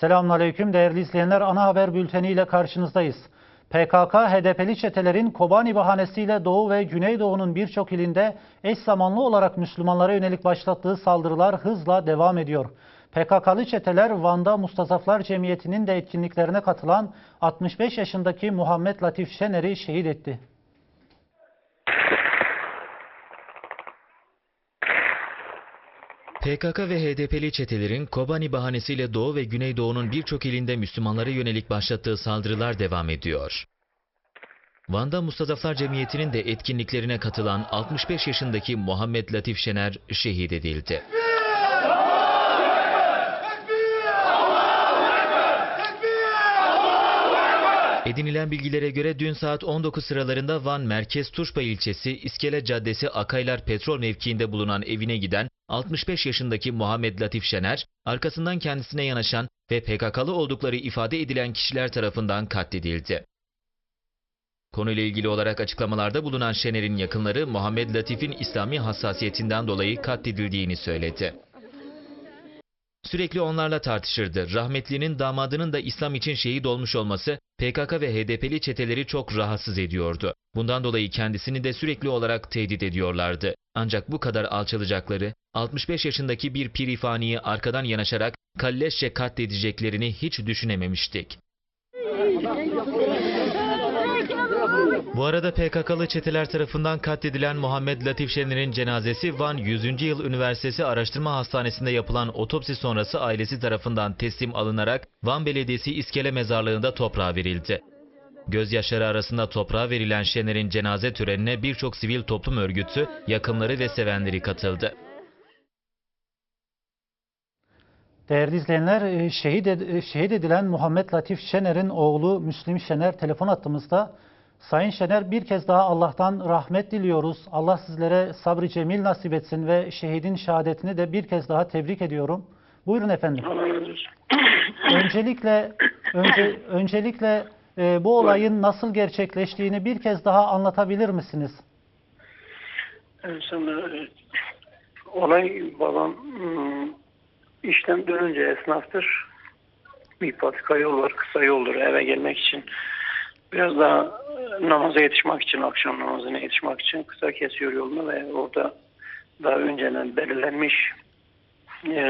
Selamünaleyküm değerli izleyenler. Ana haber bülteni ile karşınızdayız. PKK, HDP'li çetelerin Kobani bahanesiyle Doğu ve Güneydoğu'nun birçok ilinde eş zamanlı olarak Müslümanlara yönelik başlattığı saldırılar hızla devam ediyor. PKK'lı çeteler Van'da Mustazaflar Cemiyeti'nin de etkinliklerine katılan 65 yaşındaki Muhammed Latif Şener'i şehit etti. PKK ve HDP'li çetelerin Kobani bahanesiyle Doğu ve Güneydoğu'nun birçok ilinde Müslümanlara yönelik başlattığı saldırılar devam ediyor. Van'da Mustazaflar Cemiyeti'nin de etkinliklerine katılan 65 yaşındaki Muhammed Latif Şener şehit edildi. Edinilen bilgilere göre dün saat 19 sıralarında Van Merkez Tuşba ilçesi İskele Caddesi Akaylar petrol mevkiinde bulunan evine giden 65 yaşındaki Muhammed Latif Şener, arkasından kendisine yanaşan ve PKK'lı oldukları ifade edilen kişiler tarafından katledildi. Konuyla ilgili olarak açıklamalarda bulunan Şener'in yakınları Muhammed Latif'in İslami hassasiyetinden dolayı katledildiğini söyledi. Sürekli onlarla tartışırdı. Rahmetlinin damadının da İslam için şehit olmuş olması PKK ve HDP'li çeteleri çok rahatsız ediyordu. Bundan dolayı kendisini de sürekli olarak tehdit ediyorlardı. Ancak bu kadar alçalacakları, 65 yaşındaki bir pirifaniyi arkadan yanaşarak kalleşçe katledeceklerini hiç düşünememiştik. Bu arada PKK'lı çeteler tarafından katledilen Muhammed Latif Şener'in cenazesi Van 100. Yıl Üniversitesi Araştırma Hastanesi'nde yapılan otopsi sonrası ailesi tarafından teslim alınarak Van Belediyesi İskele Mezarlığı'nda toprağa verildi. Gözyaşları arasında toprağa verilen Şener'in cenaze törenine birçok sivil toplum örgütü, yakınları ve sevenleri katıldı. Değerli izleyenler, e, şehit, ed- e, şehit edilen Muhammed Latif Şener'in oğlu Müslim Şener telefon attığımızda Sayın Şener bir kez daha Allah'tan rahmet diliyoruz. Allah sizlere sabrı cemil nasip etsin ve şehidin şehadetini de bir kez daha tebrik ediyorum. Buyurun efendim. Öncelikle önce, öncelikle e, bu olayın nasıl gerçekleştiğini bir kez daha anlatabilir misiniz? Sonra e, olay babam hmm, işten dönünce esnaftır. Bir patika yol var, kısa yoldur eve gelmek için. Biraz daha e, namaza yetişmek için, akşam namazına yetişmek için kısa kesiyor yolunu ve orada daha önceden belirlenmiş e,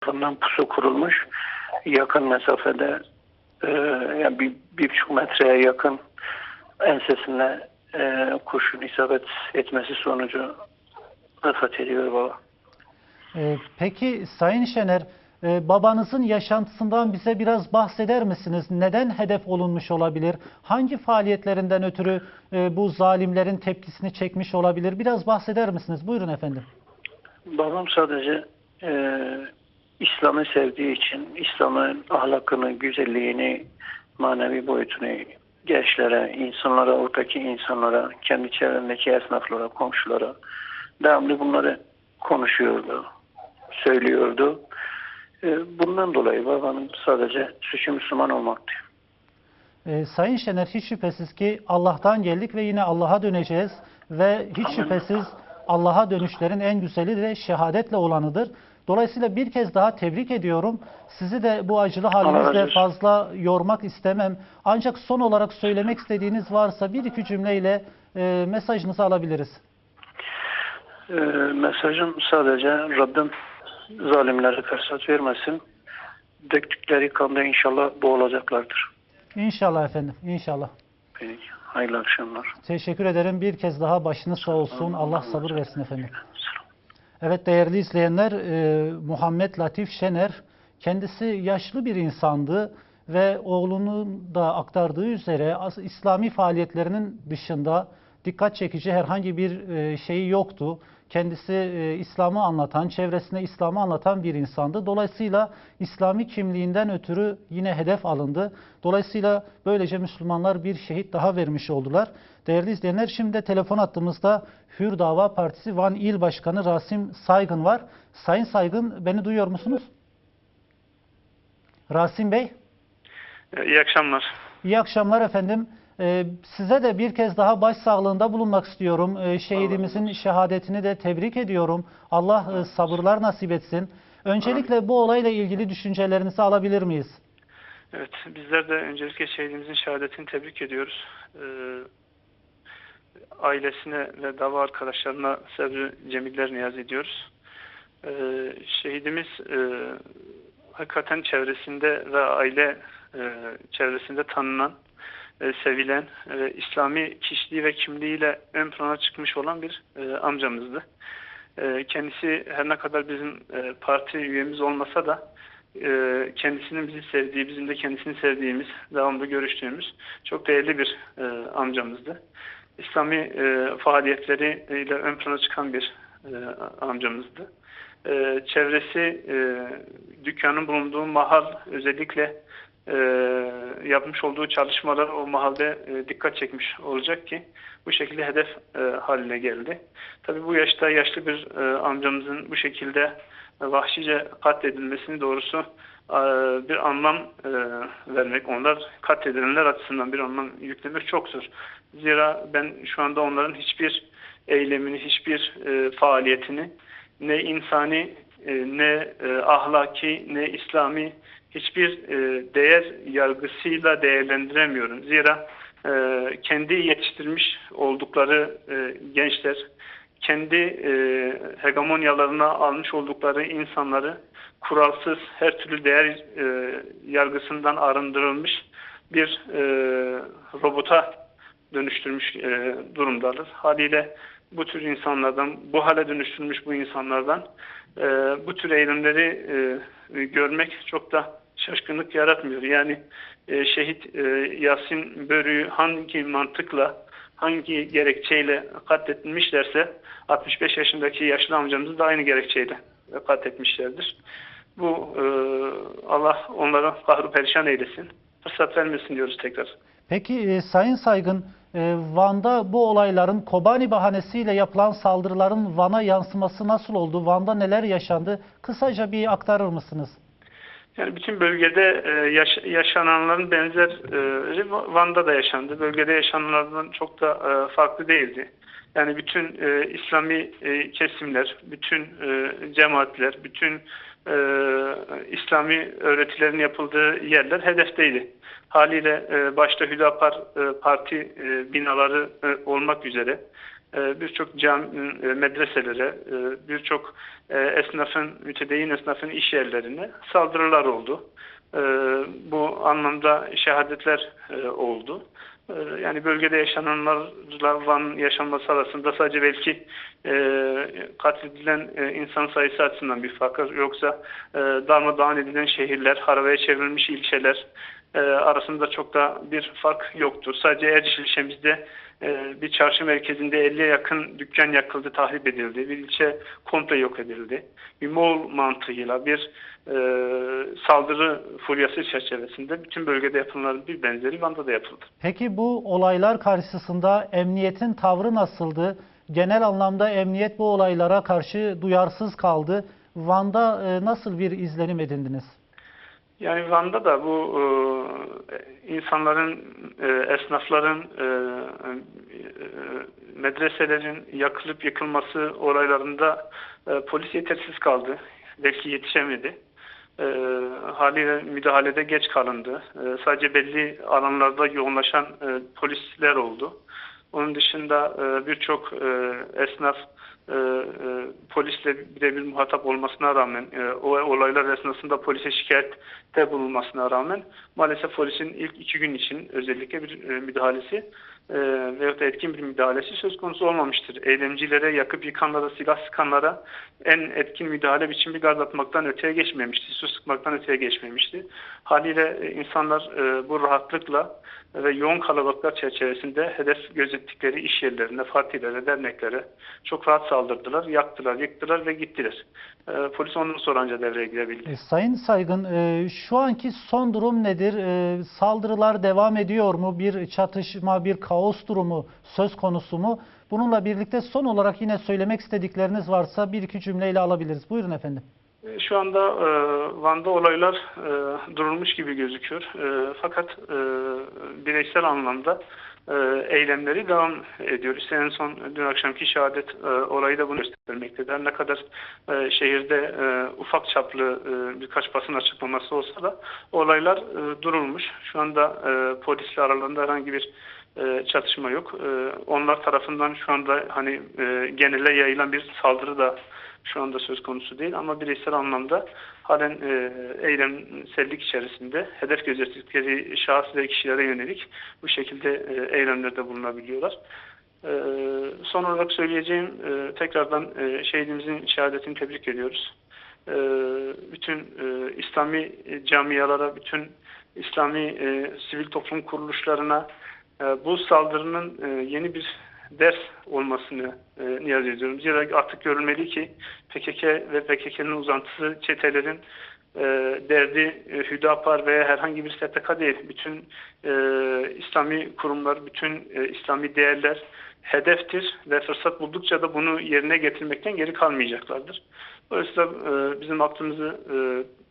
tarafından pusu kurulmuş. Yakın mesafede e, yani bir, bir buçuk metreye yakın ensesine e, kurşun isabet etmesi sonucu vefat ediyor baba. E, peki Sayın Şener, e, babanızın yaşantısından bize biraz bahseder misiniz? Neden hedef olunmuş olabilir? Hangi faaliyetlerinden ötürü e, bu zalimlerin tepkisini çekmiş olabilir? Biraz bahseder misiniz? Buyurun efendim. Babam sadece e, İslam'ı sevdiği için İslam'ın ahlakını, güzelliğini, manevi boyutunu gençlere, insanlara, oradaki insanlara, kendi çevrendeki esnaflara, komşulara devamlı bunları konuşuyordu, söylüyordu. E, bundan dolayı babamın sadece suçu Müslüman olmaktı. E, Sayın Şener hiç şüphesiz ki Allah'tan geldik ve yine Allah'a döneceğiz ve hiç Amin. şüphesiz Allah'a dönüşlerin en güzeli de şehadetle olanıdır. Dolayısıyla bir kez daha tebrik ediyorum. Sizi de bu acılı halinizle fazla yormak istemem. Ancak son olarak söylemek istediğiniz varsa bir iki cümleyle e, mesajınızı alabiliriz. Ee, mesajım sadece Rabbim zalimlere fırsat vermesin. Döktükleri kanda inşallah boğulacaklardır. İnşallah efendim, inşallah. Peki, hayırlı akşamlar. Teşekkür ederim. Bir kez daha başınız sağ olsun. Allah sabır versin efendim. Evet değerli izleyenler, e, Muhammed Latif Şener kendisi yaşlı bir insandı ve oğlunun da aktardığı üzere İslami faaliyetlerinin dışında dikkat çekici herhangi bir e, şeyi yoktu. Kendisi e, İslam'ı anlatan, çevresine İslam'ı anlatan bir insandı. Dolayısıyla İslami kimliğinden ötürü yine hedef alındı. Dolayısıyla böylece Müslümanlar bir şehit daha vermiş oldular. Değerli izleyenler şimdi de telefon attığımızda Hür Dava Partisi Van İl Başkanı Rasim Saygın var. Sayın Saygın beni duyuyor musunuz? Rasim Bey, İyi akşamlar. iyi akşamlar efendim. Ee, size de bir kez daha başsağlığında bulunmak istiyorum. Ee, şehidimizin şehadetini de tebrik ediyorum. Allah e, sabırlar nasip etsin. Öncelikle bu olayla ilgili düşüncelerinizi alabilir miyiz? Evet, bizler de öncelikle şehidimizin şehadetini tebrik ediyoruz. Ee, ailesine ve dava arkadaşlarına sabır cemiller niyaz ediyoruz. Şehidimiz e, hakikaten çevresinde ve aile e, çevresinde tanınan, e, sevilen, e, İslami kişiliği ve kimliğiyle ön plana çıkmış olan bir e, amcamızdı. E, kendisi her ne kadar bizim e, parti üyemiz olmasa da e, kendisinin bizi sevdiği, bizim de kendisini sevdiğimiz, devamlı görüştüğümüz çok değerli bir e, amcamızdı. İslami e, faaliyetleriyle ön plana çıkan bir e, amcamızdı. E, çevresi, e, dükkanın bulunduğu mahal özellikle e, yapmış olduğu çalışmalar o mahalde e, dikkat çekmiş olacak ki bu şekilde hedef e, haline geldi. Tabii bu yaşta yaşlı bir e, amcamızın bu şekilde e, vahşice katledilmesini doğrusu e, bir anlam e, vermek, onlar katledilenler açısından bir anlam yüklemek çok zor. Zira ben şu anda onların hiçbir eylemini, hiçbir e, faaliyetini ne insani, e, ne e, ahlaki, ne İslami hiçbir e, değer yargısıyla değerlendiremiyorum. Zira e, kendi yetiştirmiş oldukları e, gençler, kendi hegemonyalarına almış oldukları insanları kuralsız, her türlü değer yargısından arındırılmış bir robota dönüştürmüş e, durumdalar. Haliyle bu tür insanlardan, bu hale dönüştürmüş bu insanlardan bu tür eylemleri e, görmek çok da şaşkınlık yaratmıyor. Yani e, şehit e, Yasin Börü'yü hangi mantıkla, hangi gerekçeyle katletmişlerse 65 yaşındaki yaşlı amcamızı da aynı gerekçeyle katletmişlerdir. Bu e, Allah onlara kahru perişan eylesin. Fırsat vermesin diyoruz tekrar. Peki e, Sayın Saygın, e, Van'da bu olayların Kobani bahanesiyle yapılan saldırıların Van'a yansıması nasıl oldu? Van'da neler yaşandı? Kısaca bir aktarır mısınız? Yani bütün bölgede e, yaş- yaşananların benzeri Van'da da yaşandı. Bölgede yaşananlardan çok da e, farklı değildi. Yani bütün e, İslami e, kesimler, bütün e, cemaatler, bütün e, İslami öğretilerin yapıldığı yerler hedefteydi. Haliyle e, başta Hüdapar e, parti e, binaları e, olmak üzere e, birçok cam e, medreselere, e, birçok e, esnafın, mütedeyyin esnafın iş yerlerine saldırılar oldu. E, Bu anlamda şehadetler oldu. E, Yani bölgede yaşananlarla yaşanması arasında sadece belki e, katledilen e, insan sayısı açısından bir fark. Yoksa e, darmadağın edilen şehirler, haravaya çevrilmiş ilçeler e, arasında çok da bir fark yoktur. Sadece Erciş ilçemizde e, bir çarşı merkezinde 50'ye yakın dükkan yakıldı, tahrip edildi. Bir ilçe komple yok edildi. Bir Moğol mantığıyla bir e, saldırı furyası çerçevesinde bütün bölgede yapılanların bir benzeri Van'da da yapıldı. Peki bu olaylar karşısında emniyetin tavrı nasıldı? Genel anlamda emniyet bu olaylara karşı duyarsız kaldı. Van'da nasıl bir izlenim edindiniz? Yani Van'da da bu e, insanların, e, esnafların, e, e, medreselerin yakılıp yıkılması olaylarında e, polis yetersiz kaldı. Belki yetişemedi. E, haliyle müdahalede geç kalındı. E, sadece belli alanlarda yoğunlaşan e, polisler oldu. Onun dışında e, birçok e, esnaf e, e, polisle birebir muhatap olmasına rağmen e, o olaylar esnasında polise şikayette bulunmasına rağmen maalesef polisin ilk iki gün için özellikle bir e, müdahalesi e, veyahut da etkin bir müdahalesi söz konusu olmamıştır. Eylemcilere, yakıp yıkanlara, silah sıkanlara en etkin müdahale biçimi gaz atmaktan öteye geçmemişti. Su sıkmaktan öteye geçmemişti. Haliyle e, insanlar e, bu rahatlıkla ve yoğun kalabalıklar çerçevesinde hedef gözettikleri iş yerlerine, partilere, derneklere çok rahat saldırdılar, yaktılar, yıktılar ve gittiler. E, polis ondan sonra anca devreye girebildi. E, Sayın Saygın, e, şu anki son durum nedir? E, Saldırılar devam ediyor mu? Bir çatışma, bir kaos durumu söz konusu mu? Bununla birlikte son olarak yine söylemek istedikleriniz varsa bir iki cümleyle alabiliriz. Buyurun efendim. E, Şu anda e, Van'da olaylar e, durulmuş gibi gözüküyor. E, fakat e, bireysel anlamda eylemleri devam ediyor. İşte en son dün akşamki şehadet e, olayı da bunu göstermektedir. Ne kadar e, şehirde e, ufak çaplı e, birkaç basın açıklaması olsa da olaylar e, durulmuş. Şu anda e, polisle aralarında herhangi bir e, çatışma yok. E, onlar tarafından şu anda hani e, genele yayılan bir saldırı da şu anda söz konusu değil ama bireysel anlamda halen e, eylemsellik içerisinde hedef gözettikleri şahıs ve kişilere yönelik bu şekilde e, eylemlerde bulunabiliyorlar. E, son olarak söyleyeceğim e, tekrardan e, şehidimizin şehadetini tebrik ediyoruz. E, bütün e, İslami camialara, bütün İslami e, sivil toplum kuruluşlarına e, bu saldırının e, yeni bir ders olmasını e, niyaz ediyorum. Zira artık görülmeli ki PKK ve PKK'nın uzantısı çetelerin e, derdi e, Hüdapar veya herhangi bir STK değil. Bütün e, İslami kurumlar, bütün e, İslami değerler hedeftir ve fırsat buldukça da bunu yerine getirmekten geri kalmayacaklardır. Dolayısıyla e, bizim aklımızı e,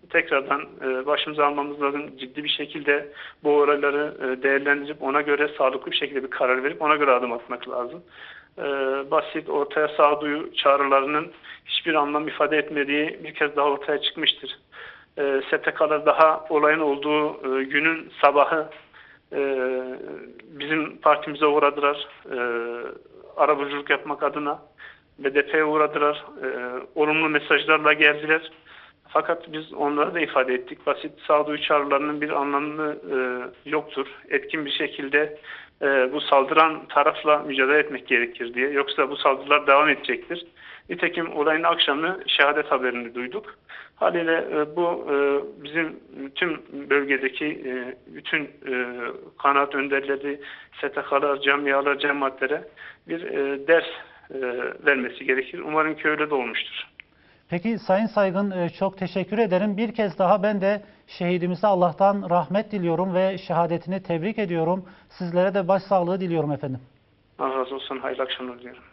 tekrardan e, başımıza almamız lazım. Ciddi bir şekilde bu olayları e, değerlendirip ona göre sağlıklı bir şekilde bir karar verip ona göre adım atmak lazım. E, basit ortaya sağduyu çağrılarının hiçbir anlam ifade etmediği bir kez daha ortaya çıkmıştır. E, STK'lar daha olayın olduğu e, günün sabahı e, bizim partimize uğradılar. E, arabuluculuk yapmak adına BDP'ye uğradılar. E, olumlu mesajlarla geldiler. Fakat biz onlara da ifade ettik. Basit sağduyu çağrılarının bir anlamı e, yoktur. Etkin bir şekilde e, bu saldıran tarafla mücadele etmek gerekir diye. Yoksa bu saldırılar devam edecektir. Nitekim olayın akşamı şehadet haberini duyduk. Haliyle e, bu e, bizim tüm bölgedeki e, bütün e, kanaat önderleri, STK'lar, camialar, cemaatlere bir e, ders e, vermesi gerekir. Umarım ki öyle de olmuştur. Peki Sayın Saygın e, çok teşekkür ederim. Bir kez daha ben de şehidimize Allah'tan rahmet diliyorum ve şehadetini tebrik ediyorum. Sizlere de başsağlığı diliyorum efendim. Allah razı olsun. Hayırlı akşamlar diliyorum.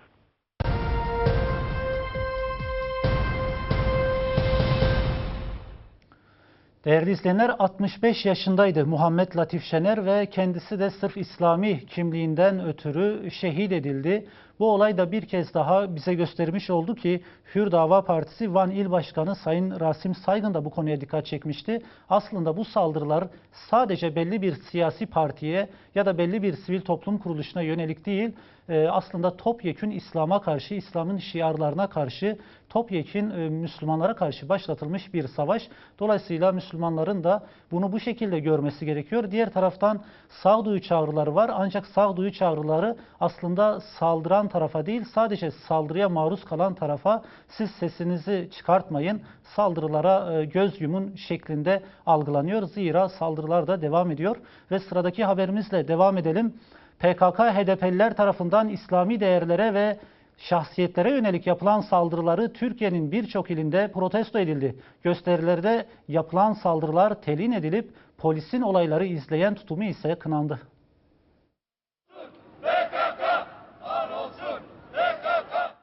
Değerli izleyenler 65 yaşındaydı Muhammed Latif Şener ve kendisi de sırf İslami kimliğinden ötürü şehit edildi. Bu olay da bir kez daha bize göstermiş oldu ki Hür Dava Partisi Van İl Başkanı Sayın Rasim Saygın da bu konuya dikkat çekmişti. Aslında bu saldırılar sadece belli bir siyasi partiye ya da belli bir sivil toplum kuruluşuna yönelik değil, e, aslında topyekün İslam'a karşı, İslam'ın şiarlarına karşı, topyekün e, Müslümanlara karşı başlatılmış bir savaş. Dolayısıyla Müslümanların da bunu bu şekilde görmesi gerekiyor. Diğer taraftan sağduyu çağrıları var ancak sağduyu çağrıları aslında saldıran tarafa değil sadece saldırıya maruz kalan tarafa siz sesinizi çıkartmayın, saldırılara e, göz yumun şeklinde algılanıyor. Zira saldırılar da devam ediyor ve sıradaki haberimizle devam edelim. PKK HDP'liler tarafından İslami değerlere ve şahsiyetlere yönelik yapılan saldırıları Türkiye'nin birçok ilinde protesto edildi. Gösterilerde yapılan saldırılar telin edilip polisin olayları izleyen tutumu ise kınandı.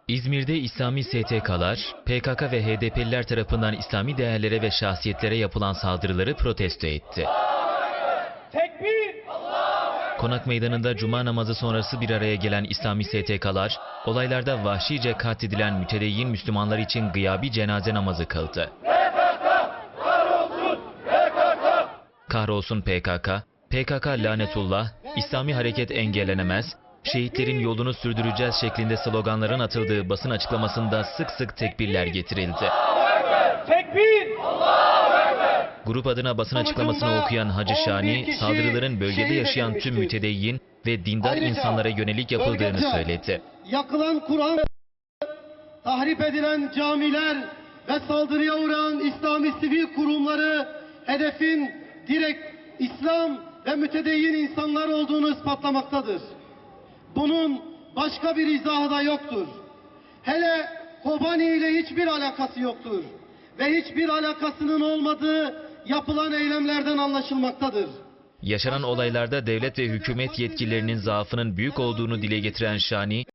İzmir'de İslami STK'lar, PKK ve HDP'liler tarafından İslami değerlere ve şahsiyetlere yapılan saldırıları protesto etti. Konak Meydanı'nda cuma namazı sonrası bir araya gelen İslami STK'lar, olaylarda vahşice katledilen mütedeyyin Müslümanlar için gıyabi cenaze namazı kıldı. Kahrolsun PKK, PKK lanetullah, İslami hareket engellenemez, şehitlerin yolunu sürdüreceğiz şeklinde sloganların atıldığı basın açıklamasında sık sık tekbirler getirildi. Grup adına basın açıklamasını okuyan Hacı Şani, saldırıların bölgede yaşayan tüm mütedeyyin ve dindar insanlara yönelik yapıldığını söyledi. yakılan Kur'an, tahrip edilen camiler ve saldırıya uğrayan İslami sivil kurumları hedefin direkt İslam ve mütedeyyin insanlar olduğunu ispatlamaktadır. Bunun başka bir izahı da yoktur. Hele Kobani ile hiçbir alakası yoktur. Ve hiçbir alakasının olmadığı yapılan eylemlerden anlaşılmaktadır. Yaşanan olaylarda devlet ve hükümet yetkililerinin zaafının büyük olduğunu dile getiren Şani,